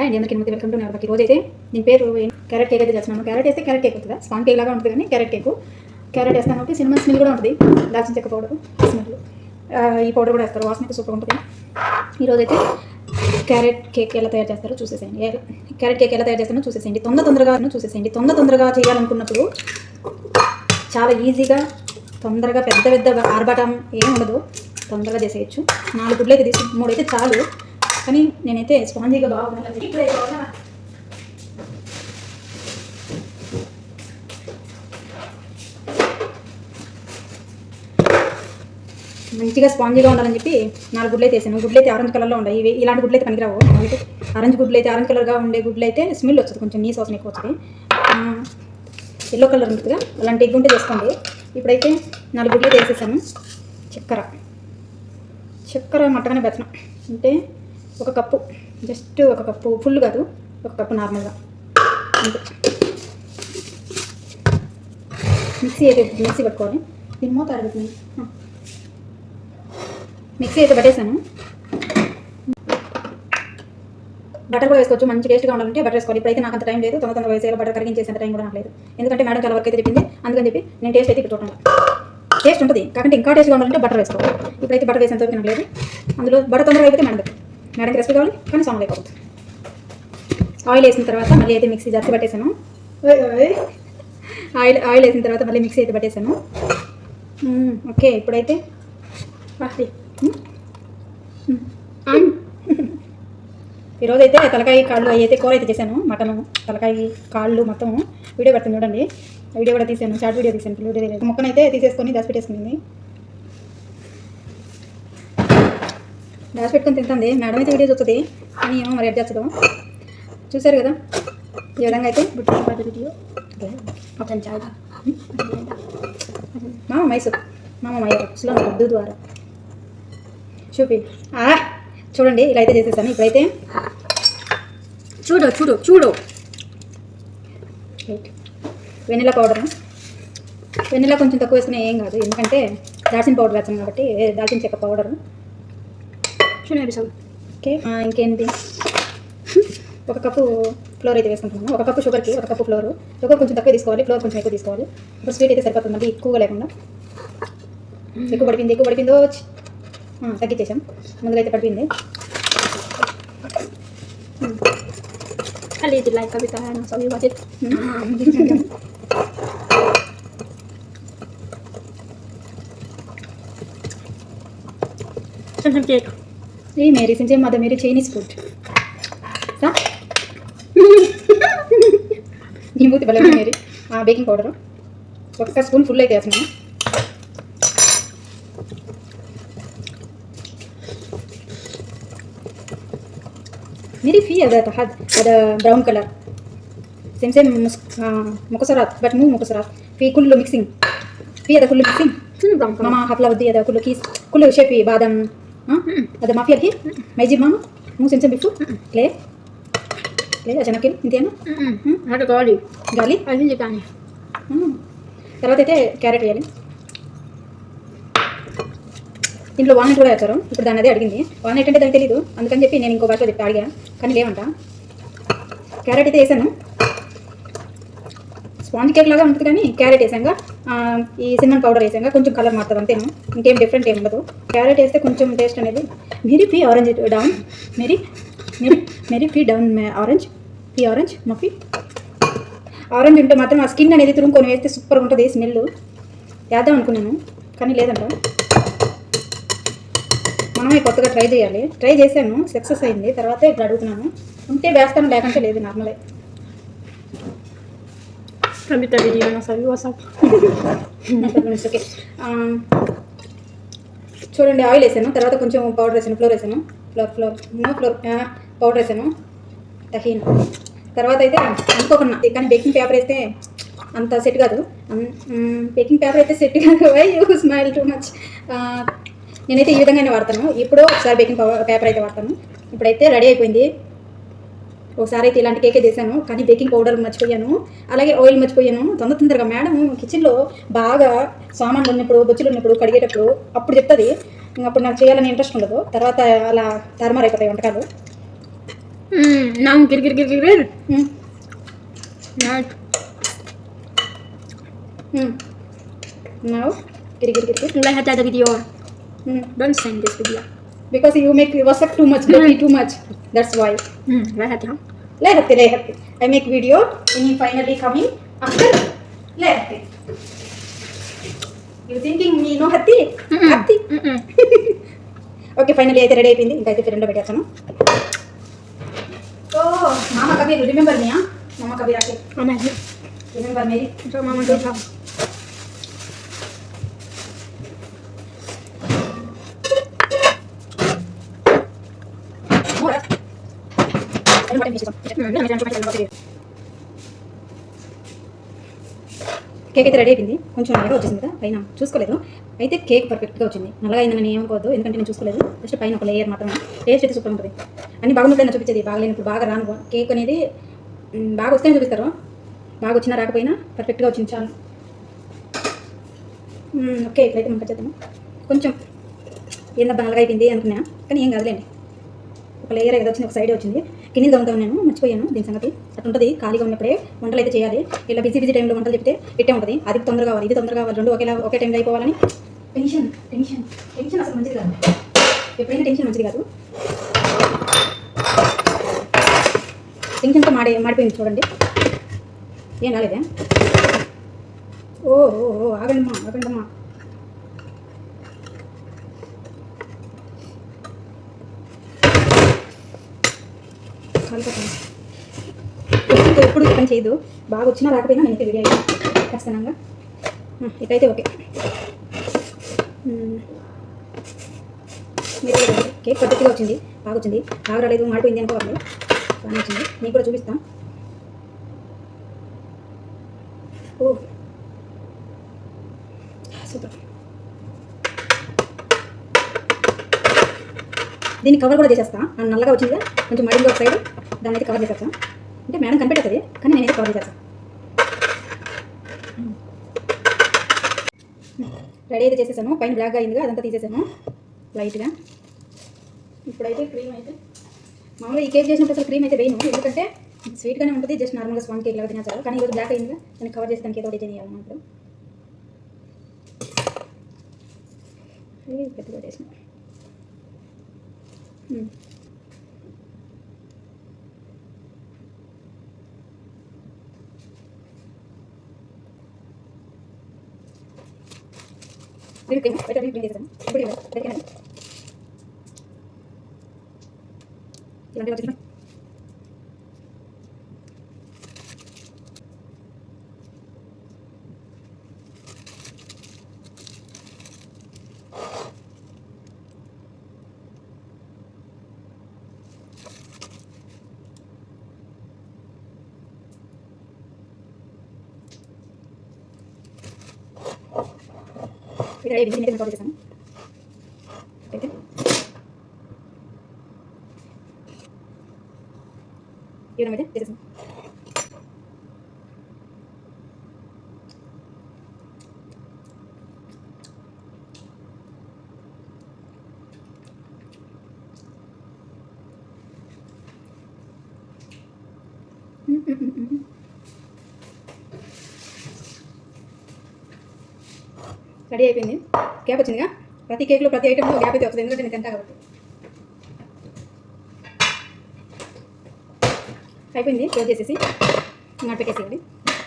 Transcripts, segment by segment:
Hi అండి అందరికీ నమస్తే వెల్కమ్ టు నర్వకి రోజు అయితే దీని పేరు క్యారెట్ కేక్ అయితే చేస్తున్నాను. క్యారెట్ వేస్తే క్యారెట్ కేక్ అవుతుందా స్పాన్ కేక్ లాగా ఉంటుంది కానీ క్యారెట్ కేక్. క్యారెట్ వేస్తాను కాబట్టి సినిమా స్మెల్ కూడా ఉంటుంది. దాల్చిన చెక్క పౌడర్ స్మెల్. ఈ పౌడర్ కూడా వేస్తారు. వాసన అయితే సూపర్ ఉంటుంది. ఈరోజు అయితే క్యారెట్ కేక్ ఎలా తయారు చేస్తారో చూసేసేయండి. ఎలా- క్యారెట్ కేక్ ఎలా తయారు చేస్తారో చూసేసేయండి. తొందర తొందరగా చూసేసేయండి. తొందర తొందరగా చేయాలనుకున్నప్పుడు చాలా ఈజీగా తొందరగా పెద్ద పెద్ద ఆర్భాటం ఏం ఉండదు. తొందరగా చేసేయచ్చు. నాలుగు గుడ్లు అయితే తీసుకు మూడు అయితే చాలు. కానీ నేనైతే స్పాంజీగా బాగున్నాను. ఇప్పుడే మంచిగా స్పాంజీగా ఉండాలని చెప్పి నాలుగు గుడ్లు అయితే వేసాను. గుడ్లు అయితే ఆరెంజ్ కలర్లో ఉన్నాయి. ఇవి ఇలాంటి గుడ్లు అయితే పనికిరావు. ఆరెంజ్ గుడ్లు అయితే ఆరెంజ్ కలర్గా ఉండే గుడ్లు అయితే స్మెల్ వస్తుంది. కొంచెం నీ వాసన ఎక్కువ వస్తుంది. ఎల్లో కలర్ ఉంటుందిగా అలాంటి ఎగ్గు ఉంటే చేసుకోండి. ఇప్పుడైతే నాలుగు గుడ్లు అయితే వేసేసాను. చక్కెర. చక్కెర మట్టగానే బెత్తనం. అంటే ఒక కప్పు. జస్ట్ ఒక కప్పు. ఫుల్ కాదు. ఒక కప్పు నార్మల్గా. మిక్సీ అయితే మిక్సీ పట్టుకోవాలి. దీని మూత అడుగుతుంది మిక్సీ అయితే పట్టేశాను బటర్ కూడా వేసుకోవచ్చు. మంచి టేస్ట్గా ఉండాలంటే బటర్ వేసుకోవాలి. ఇప్పుడైతే నాకు అంత టైం లేదు. తొందర తొందర వేసేయాలి. బటర్ కరిగించేసేంత టైం కూడా నాకు లేదు. ఎందుకంటే మేడం చాలా వరకు అయితే చెప్పింది అందుకని చెప్పి నేను టేస్ట్ అయితే ఇప్పుడు చూడండి టేస్ట్ ఉంటుంది. కాకంటే ఇంకా టేస్ట్గా ఉండాలంటే బటర్ వేసుకోవాలి. ఇప్పుడైతే బటర్ వేసేంత వరకు నాకు లేదు. అందులో బటర్ తొందరగా అయిపోతే మేడం మేడంకి రెసిపీ కావాలి? కానీ సాంగ్ అయిపోతుంది ఆయిల్ వేసిన తర్వాత మళ్ళీ అయితే మిక్సీ జర్చి పట్టేశాను. ఆయిల్ ఆయిల్ వేసిన తర్వాత మళ్ళీ మిక్సీ అయితే పట్టేశాను ఓకే ఇప్పుడైతే. ఈరోజు అయితే తలకాయ కాళ్ళు అవి అయితే కూర అయితే చేశాను మటన్ తలకాయ కాళ్ళు మొత్తం వీడియో పెడతాను చూడండి. వీడియో కూడా తీసాను షార్ట్ వీడియో తీసాను వీడియో ముక్కనైతే తీసేసుకొని దాచి పెట్టేసుకుంది దాచి పెట్టుకొని తింటుంది. మేడం అయితే వీడియో చూస్తుంది కానీ ఏమో మరి ఎడ్ చూసారు చూశారు కదా? ఈ విధంగా అయితే వీడియో. చాలా. మామ మైసూర్. మామ మైసూర్. స్లో ద్వారా. చూపి. ఆ, చూడండి ఇలా అయితే చేసేసాను. ఇప్పుడైతే చూడు చూడు చూడు. Vanilla powder. వెనిలా కొంచెం తక్కువ వేసుకునే ఏం కాదు. ఎందుకంటే దాల్చిన పౌడర్ వేస్తాం కాబట్టి దాల్చిన చెక్క పౌడర్. Episode okay. ఇంకేంటి? ఒక కప్పు ఫ్లోర్ అయితే వేసుకుంటున్నాను. ఒక కప్పు షుగర్కి ఒక కప్పు ఫ్లోర్ షుగర్ కొంచెం తక్కువ తీసుకోవాలి ఫ్లోర్ కొంచెం ఎక్కువ తీసుకోవాలి. ఇప్పుడు స్వీట్ అయితే సరిపోతుంది ఎక్కువగా లేకుండా. ఎక్కువ పడిపోయింది ఎక్కువ పడిపోయిందో? తగ్గించేసాం. ముందుగా అయితే పడిపోయింది. Like so you watch it. Some cake. ఈ Mary సించే mother Mary Chinese food ఈ మూతి బలం మేరీ ఆ బేకింగ్ పౌడర్ ఒక్క స్పూన్ ఫుల్ అయితే వేస్తున్నాను मेरी फी هذا تحت هذا براون كلر سيم سيم مس- آه، مكسرات بس مو مكسرات في كله ميكسينج في هذا كله ميكسينج شنو براون كمان؟ ماما حفلة ودي هذا كله كيس كله شيء فيه بادم ها هذا ما في الحين అదే ಮಾಫಿ ಹಾಕಿ ಮೈಜಿಬ್ ಮಾನು ಹ್ಞೂ ಸೆನ್ಸೆ లే ಲೇ ಲೇ ఇంతేనా గాలి గాలి అది కానీ తర్వాత అయితే క్యారెట్ వేయాలి ఇంట్లో వాన్ కూడా వేస్తారు ఇప్పుడు దాని అదే అడిగింది వాల్నట్ అంటే దానికి తెలియదు అందుకని చెప్పి నేను ఇంకో భాష చెప్పి అడిగా కానీ లేవంట క్యారెట్ అయితే వేసాను స్పాంజ్ కేక్ లాగా ఉంటుంది కానీ క్యారెట్ వేసాక ఈ సిన్నన్ పౌడర్ వేసాక కొంచెం కలర్ మారుతుంది అంతేను? ఇంకేం డిఫరెంట్ ఏం ఉండదు. క్యారెట్ వేస్తే కొంచెం టేస్ట్ అనేది మేరీ ఫీ ఆరెంజ్ డౌన్ మేరీ మేరీ మేరీ ఫీ డౌన్ ఆరెంజ్ ఫీ ఆరెంజ్ మఫీ. ఆరెంజ్ ఉంటే మాత్రం ఆ స్కిన్ అనేది తురుముకొని వేస్తే సూపర్ ఉంటుంది స్మెల్ వేద్దాం అనుకున్నాను కానీ లేదంట. మనమే కొత్తగా ట్రై చేయాలి. ట్రై చేశాను సక్సెస్ అయింది. తర్వాత ఇప్పుడు అడుగుతున్నాను. ఉంటే వేస్తాను లేకంటే లేదు నార్మలే Kavita video and so you watch okay చూడండి ఆయిల్ వేసాను తర్వాత కొంచెం పౌడర్ వేసాను ఫ్లోర్ వేసాను flour flour no flour powder వేసాను తహీన్ తర్వాత అయితే అనుకోకుండా కానీ బేకింగ్ పేపర్ అయితే అంత సెట్ కాదు బేకింగ్ పేపర్ అయితే సెట్ కాదు why you smile too much నేనైతే ఈ విధంగానే వాడతాను ఇప్పుడు ఒకసారి బేకింగ్ పేపర్ అయితే వాడతాను ఇప్పుడైతే రెడీ అయిపోయింది ఒకసారి అయితే ఇలాంటి కేకే చేశాను కానీ బేకింగ్ పౌడర్ మర్చిపోయాను. అలాగే ఆయిల్ మర్చిపోయాను. తొందర తొందరగా మేడం కిచెన్లో బాగా సామాన్లు ఉన్నప్పుడు బొచ్చులు ఉన్నప్పుడు కడిగేటప్పుడు అప్పుడు చెప్తుంది అప్పుడు నాకు చేయాలని ఇంట్రెస్ట్ ఉండదు. తర్వాత అలా తరమారైపోతాయి వంటకాలు. Because you make వర్సెక్ too much too much that's why hat హ్యా Lehati, lehati. I make video. Ini finally coming after lehati. You thinking me no hati? Mm-mm. Hati. Mm-mm. Okay final అయితే ready అయిపోయింది ఇంకా అయితే friend పెట్టేస్తాను ఓ మామ Kabir remember మియా మామ కబీర్ ఆకే Mana sih? రిమెంబర్ మేరీ Coba కేక్ అయితే రెడీ అయిపోయింది. కొంచెం నల్లగా వచ్చేసింది కదా పైన చూసుకోలేదు. అయితే కేక్ పర్ఫెక్ట్గా వచ్చింది. నల్లగా అయిందని నేను ఏమనుకోవద్దు ఎందుకంటే నేను చూసుకోలేదు. జస్ట్ పైన ఒక లేయర్ మాత్రమే. టేస్ట్ అయితే సూపర్ ఉంటుంది. అన్ని బాగున్నట్లయినా చూపించేది బాగలేనప్పుడు బాగా రాను. కేక్ అనేది బాగా వస్తేనే చూపిస్తారు. బాగా వచ్చినా రాకపోయినా పర్ఫెక్ట్గా వచ్చింది చాలు. ఓకే ఇట్లయితే మనకు చేద్దాము? కొంచెం ఏందబ్బా నల్లగా అయిపోయింది అనుకున్నా కానీ ఏం కాదులేండి. ఒక లేయర్ ఏదో వచ్చింది ఒక సైడ్ వచ్చింది. కింద దొంగతాను నేను మర్చిపోయాను దీని సంగతి. అట్లా ఉంటుంది ఖాళీగా ఉన్నప్పుడే వంటలు అయితే చేయాలి. ఇలా బిజీ బిజీ టైంలో వంటలు చెప్తే ఇట్టే ఉంటుంది. అది తొందరగా కావాలి ఇది తొందరగా కావాలి రెండు ఒకేలా ఒకే టైంలో అయిపోవాలని. టెన్షన్ టెన్షన్ టెన్షన్ అసలు మంచిది కాదు. ఎప్పుడైనా టెన్షన్ మంచిది కాదు. టెన్షన్తో మాడే మాడిపోయింది చూడండి. ఏం రాలేదే? ఓ ఓ ఓ ఆగండమ్మా ఆగండమ్మా. కాలిపోతాను ఎప్పుడు పని చేయదు? బాగా వచ్చినా రాకపోయినా నేనైతే రెడీ అయ్యాను ఖచ్చితంగా ఆ, ఓకే. మీరు కేక్ పద్ధతిగా వచ్చింది. బాగా వచ్చింది. బాగా రాలేదు. మాడిపోయింది అనుకోవాలి బాగానే వచ్చింది. నేను కూడా చూపిస్తాం. ఓ. సూపర్. దీన్ని కవర్ కూడా చేసేస్తా. నల్లగా వచ్చింది కొంచెం మడిగా ఒక సైడ్ దాన్ని అయితే కవర్ చేసేస్తా. అంటే మేడం కనిపెట్టదు కానీ నేనైతే కవర్ చేసేస్తా. రెడీ అయితే చేసేసాను. పైన బ్లాక్ అయిందిగా అదంతా తీసేసాను. లైట్గా ఇప్పుడైతే క్రీమ్ అయితే మామూలుగా ఈ కేక్ చేసినప్పుడు అసలు క్రీమ్ అయితే వేయను. ఎందుకంటే స్వీట్గానే ఉంటుంది జస్ట్ నార్మల్గా స్పాన్ కేక్ లాగా తినచ్చు కానీ ఈరోజు బ్లాక్ అయిందిగా దాన్ని కవర్ చేసి దానికి ఏదో డిజైన్ చేయాలన్నప్పుడు పెద్దగా చేసిన. இருக்கு வெட்ட வீட்டு இப்படி ரெண்டு வச்சுக்கலாம் ఇక్కడ ఏ విధంగా కవర్ చేశాను అయితే ఈ విధంగా అయితే చేసేసాను రెడీ అయిపోయింది. గ్యాప్ వచ్చిందిగా? ప్రతి కేక్లో ప్రతి ఐటెంలో గ్యాప్ అయితే వస్తుంది. ఎందుకంటే నేను తింటా కాబట్టి. అయిపోయింది. క్లోజ్ చేసేసి ఇంకా పెట్టేసేయండి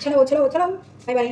చలో చలో చలో. Bye bye